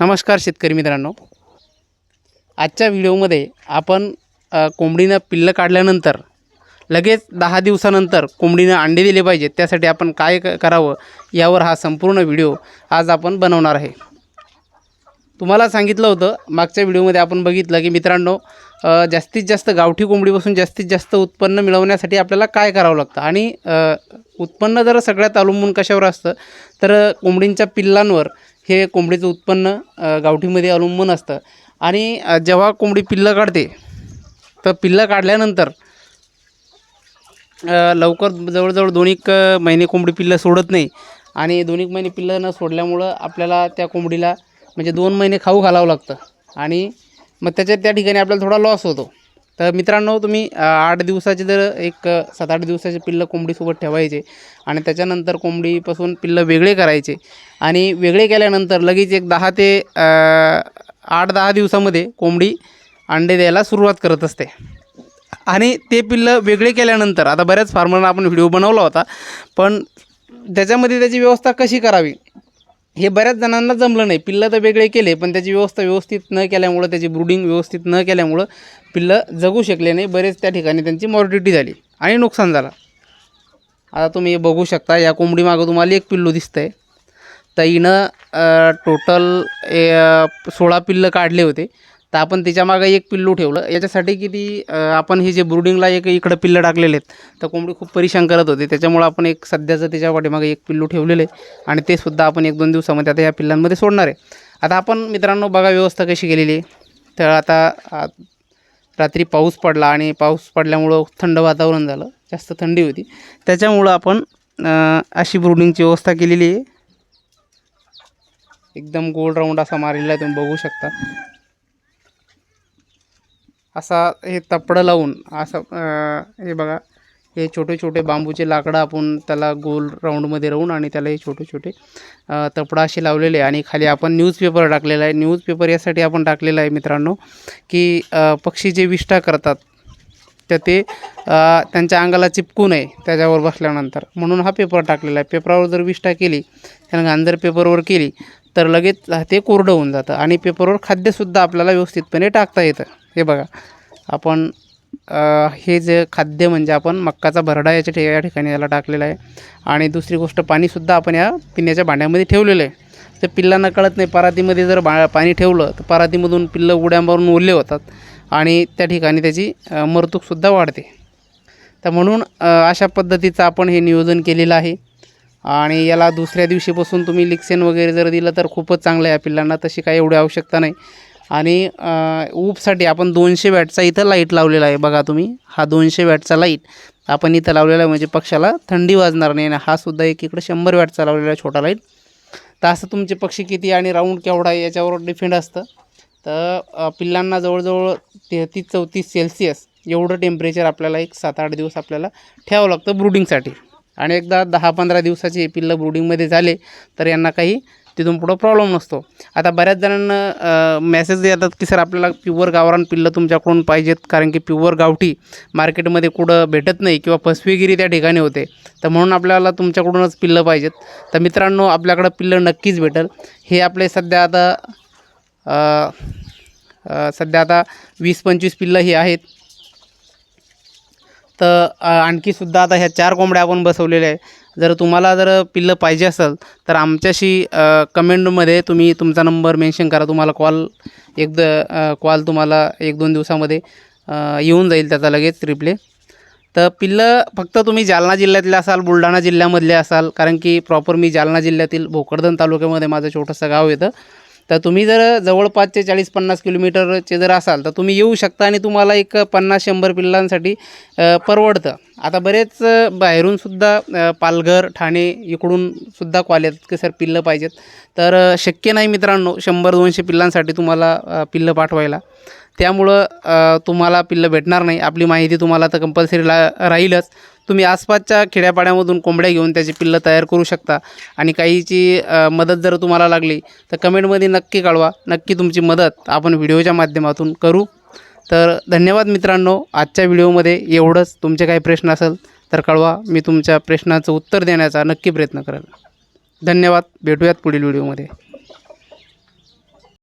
नमस्कार शेतकरी मित्रांनो. आजच्या व्हिडिओमध्ये आपण कोंबडीनं पिल्लं काढल्यानंतर लगेच दहा दिवसानंतर कोंबडीनं अंडे दिले पाहिजेत. त्यासाठी आपण काय क- करावं यावर हा संपूर्ण व्हिडिओ आज आपण बनवणार आहे. तुम्हाला सांगितलं होतं मागच्या व्हिडिओमध्ये आपण बघितलं की मित्रांनो जास्तीत जास्त गावठी कोंबडीपासून जास्तीत जास्त उत्पन्न मिळवण्यासाठी आपल्याला काय करावं लागतं? आणि उत्पन्न जर सगळ्यात अवलंबून कशावर असतं? तर कोंबडींच्या पिल्लांवर हे कोंबडीचं उत्पन्न गावठीमध्ये अवलंबून असतं. आणि जेव्हा कोंबडी पिल्लं काढते तर पिल्लं काढल्यानंतर लवकर जवळजवळ दोन एक महिने कोंबडी पिल्लं सोडत नाही. आणि दोन एक महिने पिल्लं न सोडल्यामुळं आपल्याला त्या कोंबडीला म्हणजे दोन महिने खाऊ घालावं लागतं. आणि मग त्याच्यात त्या ठिकाणी आपल्याला थोडा लॉस होतो. तर मित्रांनो तुम्ही आठ दिवसाचे जर एक सात आठ दिवसाचे पिल्लं कोंबडीसोबत ठेवायचे आणि त्याच्यानंतर कोंबडीपासून पिल्लं वेगळे करायचे आणि वेगळे केल्यानंतर लगेच एक दहा ते आठ दहा दिवसामध्ये कोंबडी अंडे द्यायला सुरुवात करत असते. आणि ते पिल्लं वेगळे केल्यानंतर आता बऱ्याच फार्मरना आपण व्हिडिओ बनवला होता पण त्याच्यामध्ये त्याची व्यवस्था कशी करावी? हे बऱ्याच जणांना जमलं नाही. पिल्लं तर वेगळे केले पण त्याची व्यवस्था व्यवस्थित न केल्यामुळं त्याची ब्रुडिंग व्यवस्थित न केल्यामुळं पिल्लं जगू शकले नाही. बरेच त्या ठिकाणी त्यांची मॉर्डिटी झाली आणि नुकसान झालं. आता तुम्ही हे बघू शकता या कोंबडीमागं तुम्हाला एक पिल्लू दिसतं आहे तर हिनं टोटल सोळा पिल्लं काढले होते. तर आपण त्याच्यामागं एक पिल्लू ठेवलं. याच्यासाठी किती ती आपण हे जे ब्रुडिंगला एक इकडं पिल्लं टाकलेले आहेत तर कोंबडी खूप परेशान करत होते. त्याच्यामुळं आपण एक सध्याचं त्याच्या पाठीमागे एक पिल्लू ठेवलेलं आहे आणि ते सुद्धा आपण एक दोन दिवसामध्ये आता या पिल्लांमध्ये सोडणार आहे. आता आपण मित्रांनो बघा व्यवस्था कशी केलेली आहे. तर आता रात्री पाऊस पडला आणि पाऊस पडल्यामुळं थंड वातावरण झालं. जास्त थंडी होती. त्याच्यामुळं आपण अशी ब्रुडिंगची व्यवस्था केलेली आहे. एकदम गोल राऊंड असा मारलेला आहे तुम्ही बघू शकता. असा हे तपडं लावून असं हे बघा हे छोटे छोटे बांबूचे लाकडं आपण त्याला गोल राऊंडमध्ये राहून आणि त्याला हे छोटे छोटे अं, तपडं असे लावलेले आहे आणि खाली आपण न्यूजपेपर टाकलेला आहे. न्यूजपेपर यासाठी आपण टाकलेला आहे मित्रांनो की पक्षी जे विष्ठा करतात तर ते त्यांच्या अंगाला चिपकू नये त्याच्यावर बसल्यानंतर. म्हणून हा पेपर टाकलेला आहे. पेपरावर जर विष्ठा केली त्यानं गांजर पेपरवर केली तर लगेच ते कोरडं होऊन जातं. आणि पेपरवर खाद्यसुद्धा आपल्याला व्यवस्थितपणे टाकता येतं. हे बघा. आपण हे जे खाद्य म्हणजे आपण मक्काचा भरडा याच्या ठे या ठिकाणी याला टाकलेला आहे. आणि दुसरी गोष्ट पाणीसुद्धा आपण या पिण्याच्या भांड्यामध्ये ठेवलेलं आहे. तर पिल्लांना कळत नाही परातीमध्ये जर बा पाणी ठेवलं तर परातीमधून पिल्लं उड्या मारून ओले होतात. आणि त्या ठिकाणी त्याची मरतूकसुद्धा वाढते. तर म्हणून अशा पद्धतीचं आपण हे नियोजन केलेलं आहे. आणि याला दुसऱ्या दिवशीपासून तुम्ही लिक्सेन वगैरे जर दिलं तर खूपच चांगलं आहे या पिल्लांना. तशी काही एवढी आवश्यकता नाही. आणि ऊपसाठी आपण दोनशे वॅटचा इथं लाइट लावलेला आहे बघा तुम्ही. हा दोनशे वॅटचा लाइट आपण इथं लावलेला आहे. म्हणजे पक्षाला थंडी वाजणार नाही. आणि हा सुद्धा एक इकडं शंभर वॅटचा लावलेला आहे छोटा लाइट. तर असं तुमचे पक्षी किती आणि राऊंड केवढा आहे याच्यावर डिफेंड असतं. तर पिल्लांना जवळजवळ तेहतीस चौतीस सेल्सिअस एवढं टेम्परेचर आपल्याला एक सात आठ दिवस आपल्याला ठेवावं लागतं ब्रुडिंगसाठी. आणि एकदा दहा पंधरा दिवसाचे पिल्लं ब्रुडिंगमध्ये झाले तर यांना काही तिथून पुढं प्रॉब्लेम नसतो. आता बऱ्याच जणांना मेसेज येतात की सर आपल्याला प्युअर गावरान पिल्लं तुमच्याकडून पाहिजेत कारण की प्युअर गावठी मार्केटमध्ये कुठं भेटत नाही किंवा फसवेगिरी त्या ठिकाणी होते. तर म्हणून आपल्याला तुमच्याकडूनच पिल्लं पाहिजेत. तर मित्रांनो आपल्याकडं पिल्लं नक्कीच भेटेल. हे आपले सध्या आता सध्या आता वीस पंचवीस पिल्लं ही आहेत. तर आणखीसुद्धा आता ह्या चार कोंबड्या आपण बसवलेल्या आहे जर तुम्हाला जर पिल्लं पाहिजे असेल तर आमच्याशी कमेंटमध्ये तुम्ही तुमचा नंबर मेन्शन करा. तुम्हाला कॉल एक द कॉल तुम्हाला एक दोन दिवसामध्ये येऊन जाईल त्याचा लगेच रिप्ले. तर पिल्लं फक्त तुम्ही जालना जिल्ह्यातले असाल बुलढाणा जिल्ह्यामधले असाल कारण की प्रॉपर मी जालना जिल्ह्यातील भोकरदन तालुक्यामध्ये माझं छोटंसं गाव येतं. तर तुम्ही जर जवळपासचे चाळीस पन्नास किलोमीटरचे जर असाल तर तुम्ही येऊ शकता आणि तुम्हाला एक पन्नास शंभर पिल्लांसाठी परवडतं. आता बरेच बाहेरूनसुद्धा पालघर ठाणे इकडून सुद्धा कॉल येतात की सर पिल्लं पाहिजेत. तर शक्य नाही मित्रांनो शंभर दोनशे पिल्लांसाठी तुम्हाला पिल्लं पाठवायला. त्यामुळं तुम्हाला पिल्लं भेटणार नाही. आपली माहिती तुम्हाला तर कंपल्सरी ला राहीलच. तुम्ही आसपासच्या खेड्यापाड्यामधून कोंबड्या घेऊन त्याची पिल्लं तयार करू शकता. आणि काहीची मदत जर तुम्हाला लागली तर कमेंटमध्ये नक्की कळवा. नक्की तुमची मदत आपण व्हिडिओच्या माध्यमातून करू. तर धन्यवाद मित्रांनो. आजच्या व्हिडिओमध्ये एवढंच. तुमचे काही प्रश्न असेल तर कळवा. मी तुमच्या प्रश्नाचं उत्तर देण्याचा नक्की प्रयत्न करेल. धन्यवाद. भेटूयात पुढील व्हिडिओमध्ये.